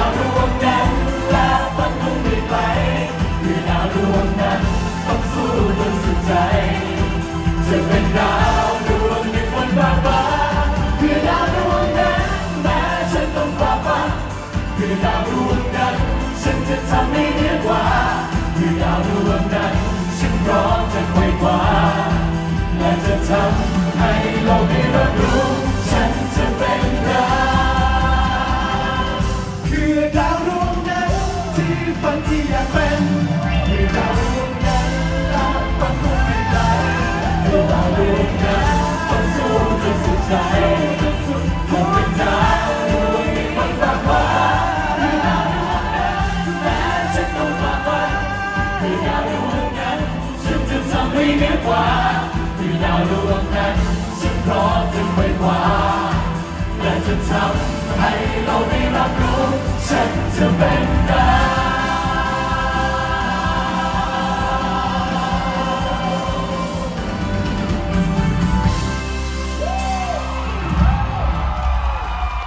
าวดวงนั้นแล้วฝันคงไม่ไกลคือดาวดวงนั้นต้องสู้จนสุดใจ จะเป็นดาวดวงหนึ่งบนฟ้าฟ้าคือดาวดวงนั้นแม้ฉันต้องฝ่าฟันคือดาวดวงนั้นฉันจะทำให้เหนือกว่าคือดาวดวงนั้นฉันพร้อมจะไขว่คว้าและจะทำให้โลกได้รับรู้ ฝันที่อยากเป็นคือดาวดวงนั้นและฝันคงไม่ไกลคือดาวดวงนั้นต้องสู้จนสุดใจคงเป็นดวดวงที่ฝันฟ้าฟ้าคือดาวดวงนั้นแม้ฉันต้องฝ่าฟันคือดาวดวงนั้นฉันจะทำให้เหนือกว่าคือดาวดวงนั้นฉันพร้อมจะไปกว่าและจะทำให้เราได้รับรู้ฉันจะเป็น